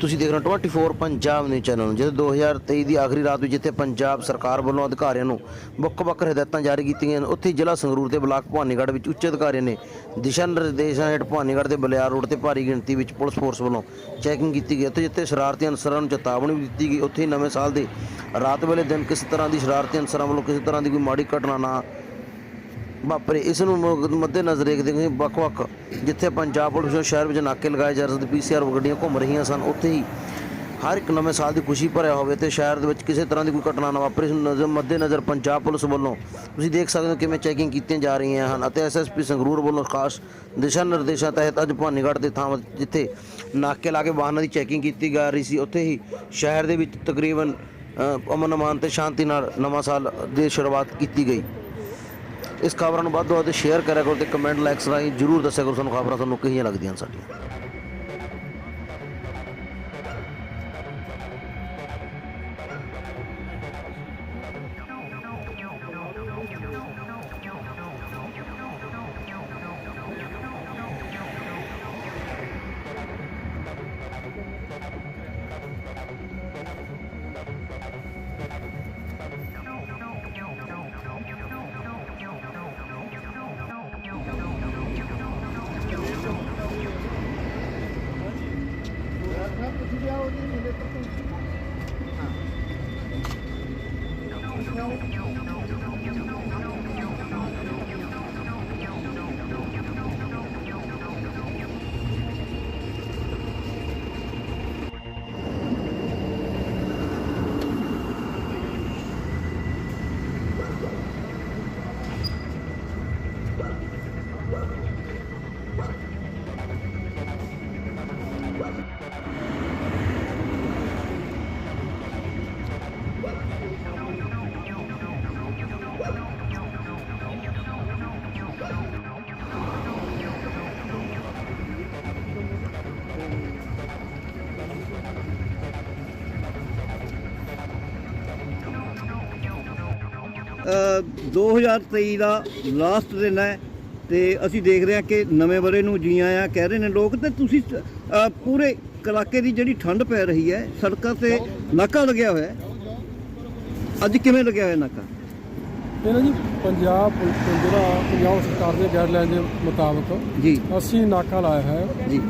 ਤੁਸੀਂ ਦੇਖ ਰਹੇ ਹੋ 24 ਪੰਜਾਬ ਨਿਊਜ਼ ਚੈਨਲ ਨੂੰ ਜਦੋਂ 2023 ਦੀ ਆਖਰੀ ਰਾਤ ਵਿੱਚ ਜਿੱਥੇ ਪੰਜਾਬ ਸਰਕਾਰ ਵੱਲੋਂ ਅਧਿਕਾਰੀਆਂ ਨੂੰ ਵੱਖ-ਵੱਖ ਹਦਾਇਤਾਂ ਜਾਰੀ ਕੀਤੀਆਂ ਹਨ ਉੱਥੇ ਜ਼ਿਲ੍ਹਾ ਸੰਗਰੂਰ ਤੇ ਬਲਾਕ ਭਵਾਨੀਗੜ੍ਹ ਵਿੱਚ ਉੱਚ ਅਧਿਕਾਰੀਆਂ ਨੇ ਦਿਸ਼ਾ ਨਿਰਦੇਸ਼ਾਂ ਹੇਠ ਭਵਾਨੀਗੜ੍ਹ ਦੇ ਬਲਿਆਰ ਰੋਡ ਤੇ ਭਾਰੀ ਗਿਣਤੀ ਵਿੱਚ ਪੁਲਿਸ ਫੋਰਸ ਵੱਲੋਂ ਚੈਕਿੰਗ ਕੀਤੀ ਗਈ ਅਤੇ ਜਿੱਥੇ ਸ਼ਰਾਰਤੀ ਅਨਸਰਾਂ ਨੂੰ ਚੇਤਾਵਨੀ ਵੀ ਦਿੱਤੀ ਗਈ, ਉੱਥੇ ਹੀ ਨਵੇਂ ਸਾਲ ਦੇ ਰਾਤ ਵੇਲੇ ਦਿਨ ਕਿਸੇ ਤਰ੍ਹਾਂ ਦੀ ਸ਼ਰਾਰਤੀ ਅਨਸਰਾਂ ਵੱਲੋਂ ਕਿਸੇ ਤਰ੍ਹਾਂ ਦੀ ਕੋਈ ਮਾੜੀ ਘਟਨਾ ਨਾ ਵਾਪਰੇ ਇਸ ਨੂੰ ਮ- ਮੱਦੇਨਜ਼ਰ ਦੇਖਦੇ ਹੋਏ ਵੱਖ-ਵੱਖ, ਜਿੱਥੇ ਪੰਜਾਬ ਪੁਲਿਸ ਵੱਲੋਂ ਸ਼ਹਿਰ ਵਿੱਚ ਨਾਕੇ ਲਗਾਏ ਜਾ ਰਹੇ ਪੀਸੀਆਰ ਗੱਡੀਆਂ ਘੁੰਮ ਰਹੀਆਂ ਸਨ, ਉੱਥੇ ਹੀ ਹਰ ਇੱਕ ਨਵੇਂ ਸਾਲ ਦੀ ਖੁਸ਼ੀ ਭਰਿਆ ਹੋਵੇ ਤੇ ਸ਼ਹਿਰ ਦੇ ਵਿੱਚ ਕਿਸੇ ਤਰ੍ਹਾਂ ਦੀ ਕੋਈ ਘਟਨਾ ਨਾ ਵਾਪਰੇ, ਇਸ ਨੂੰ ਨਜ਼ਰ, ਮੱਦੇਨਜ਼ਰ ਪੰਜਾਬ ਪੁਲਿਸ ਵੱਲੋਂ ਤੁਸੀਂ ਦੇਖ ਸਕਦੇ ਹੋ ਕਿਵੇਂ ਚੈਕਿੰਗ ਕੀਤੀਆਂ ਜਾ ਰਹੀਆਂ ਹਨ ਅਤੇ ਐਸਐਸਪੀ ਸੰਗਰੂਰ ਵੱਲੋਂ ਖਾਸ ਦਿਸ਼ਾ ਨਿਰਦੇਸ਼ਾਂ ਤਹਿਤ ਅੱਜ ਭਾਨੀਗੜ੍ਹ ਦੇ ਥਾਂ ਜਿੱਥੇ ਨਾਕੇ ਲਾ ਕੇ ਵਾਹਨਾਂ ਦੀ ਚੈਕਿੰਗ ਕੀਤੀ ਜਾ ਰਹੀ ਸੀ, ਉੱਥੇ ਹੀ ਸ਼ਹਿਰ ਦੇ ਵਿੱਚ ਤਕਰੀਬਨ ਅਮਨ ਅਮਾਨ ਤੇ ਸ਼ਾਂਤੀ ਨਾਲ ਨਵਾਂ ਸਾਲ ਦੀ ਸ਼ੁਰੂਆਤ ਕੀਤੀ ਗਈ। ਇਸ ਖਬਰਾਂ ਨੂੰ ਵੱਧ ਤੋਂ ਵੱਧ ਸ਼ੇਅਰ ਕਰਿਆ ਕਰੋ ਤੇ ਕਮੈਂਟ ਲਾਈਕਸ ਰਾਹੀਂ ਜਰੂਰ ਦੱਸਿਆ ਕਰੋ, ਸਾਨੂੰ ਖਬਰਾਂ ਤੁਹਾਨੂੰ ਕਿਹੀਆਂ ਲੱਗਦੀਆਂ ਹਨ ਸਾਡੀਆਂ। 2023 ਦਾ ਲਾਸਟ ਦਿਨ ਹੈ ਤੇ ਅਸੀਂ ਦੇਖ ਰਹੇ ਹਾਂ ਕਿ ਨਵੇਂ ਬਰੇ ਨੂੰ ਜੀ ਆਇਆਂ ਕਹਿ ਰਹੇ ਨੇ ਲੋਕ ਤੇ ਤੁਸੀਂ ਅ, ਪੂਰੇ ਇਲਾਕੇ ਦੀ ਜਿਹੜੀ ਠੰਡ ਪੈ ਰਹੀ ਹੈ ਸੜਕਾਂ ਤੇ ਨਾਕਾ ਲੱਗਿਆ ਹੋਇਆ ਹੈ। ਅੱਜ ਕਿਵੇਂ ਲੱਗਿਆ ਹੋਇਆ ਨਾਕਾ? ਇਹ ਨਾ ਜੀ ਪੰਜਾਬ ਪੁਲਿਸ ਜਿਹੜਾ ਪੰਜਾਬ ਸਰਕਾਰ ਦੇ ਗਾਈਡਲਾਈਨ ਦੇ ਮੁਤਾਬਕ ਜੀ। ਅਸੀਂ ਨਾਕਾ ਲਾਇਆ ਹੈ। ਜੀ।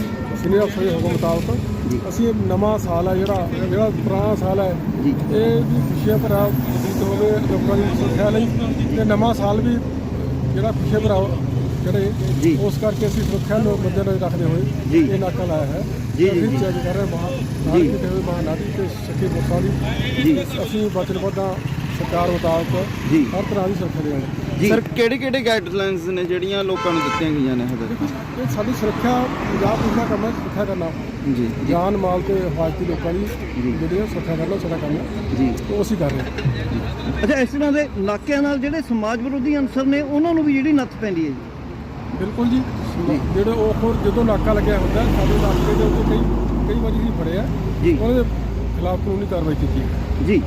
ਸੀਨੀਅਰ ਅਫਸਰ ਦੇ ਹੁਕਮ ਮੁਤਾਬਕ ਜੀ। ਅਸੀਂ ਇਹ ਨਵਾਂ ਸਾਲ ਹੈ ਜਿਹੜਾ ਜਿਹੜਾ ਪੁਰਾਣਾ ਸਾਲ ਹੈ। ਜੀ। ਇਹ ਵੀ ਖੁਸ਼ੀਆਂ ਭਰਾ ਹੋਵੇ ਲੋਕਾਂ ਦੀ ਸੁਰੱਖਿਆ ਲਈ ਤੇ ਨਵਾਂ ਸਾਲ ਵੀ ਜਿਹੜਾ ਖੁਸ਼ੀਆਂ ਭਰਾ ਜਿਹੜੇ ਜੀ। ਉਸ ਕਰਕੇ ਅਸੀਂ ਸੁਰੱਖਿਆ ਨੂੰ ਮੱਦੇਨਜ਼ਰ ਰੱਖਦੇ ਹੋਏ ਜੀ। ਇਹ ਨਾਕਾ ਲਾਇਆ ਹੈ ਜੀ, ਜੀ, ਜੀ। ਚੈੱਕ ਕਰ ਰਹੇ ਬਾਹਰ ਜੀ। ਬਾਹਰ ਕਿਤੇ ਹੋਏ ਮਹਾਨਾਦੀ ਤੇ ਸੱਚੇ ਮੁੱਖਾਂ ਦੀ ਜੀ। ਅਸੀਂ ਵਚਨਬੱਧਾਂ ਸਰਕਾਰ ਮੁਤਾਬਕ ਜੀ। ਹਰ ਤਰ੍ਹਾਂ ਦੀ ਸੁਰੱਖਿਆ ਦੇਵਾਂਗੇ ਜੀ ਸਰ ਕਿਹੜੇ ਕਿਹੜੇ ਗਾਈਡਲਾਈਨਸ ਨੇ ਜਿਹੜੀਆਂ ਲੋਕਾਂ ਨੂੰ ਦਿੱਤੀਆਂ ਗਈਆਂ ਨੇ ਹਦਾਇਤਾਂ ਇਹ ਸਾਡੀ ਸੁਰੱਖਿਆ ਪੰਜਾਬ ਪੁਲਿਸ ਦਾ ਕੰਮ ਹੈ ਸੁਰੱਖਿਆ ਕਰਨਾ ਜੀ। ਜਾਨ ਮਾਲ ਤੇ ਹਿਫਾਜ਼ਤੀ ਲੋਕਾਂ ਦੀ ਜਿਹੜੀ ਹੈ ਸੁਰੱਖਿਆ ਕਰਨਾ ਸਾਡਾ ਕੰਮ ਹੈ ਜੀ। ਉਹ ਅਸੀਂ ਕਰ ਰਹੇ ਹਾਂ। ਅੱਛਾ ਇਸ ਤਰ੍ਹਾਂ ਦੇ ਨਾਕਿਆਂ ਨਾਲ ਜਿਹੜੇ ਸਮਾਜ ਵਿਰੋਧੀ ਅਨਸਰ ਨੇ ਉਹਨਾਂ ਨੂੰ ਵੀ ਜਿਹੜੀ ਨੱਥ ਪੈਂਦੀ ਹੈ ਜੀ? ਬਿਲਕੁਲ ਜੀ। ਜਿਹੜੇ ਉਹ ਹੋਰ ਜਦੋਂ ਨਾਕਾ ਲੱਗਿਆ ਹੁੰਦਾ ਸਾਡੇ ਇਲਾਕੇ ਦੇ ਉੱਤੇ ਕਈ ਕਈ ਵਾਰੀ ਅਸੀਂ ਫੜੇ ਆ। ਜੀ। ਉਹਨਾਂ ਦੇ ਖਿਲਾਫ ਕਾਨੂੰਨੀ ਕਾਰਵਾਈ ਕੀਤੀ। ਜੀ।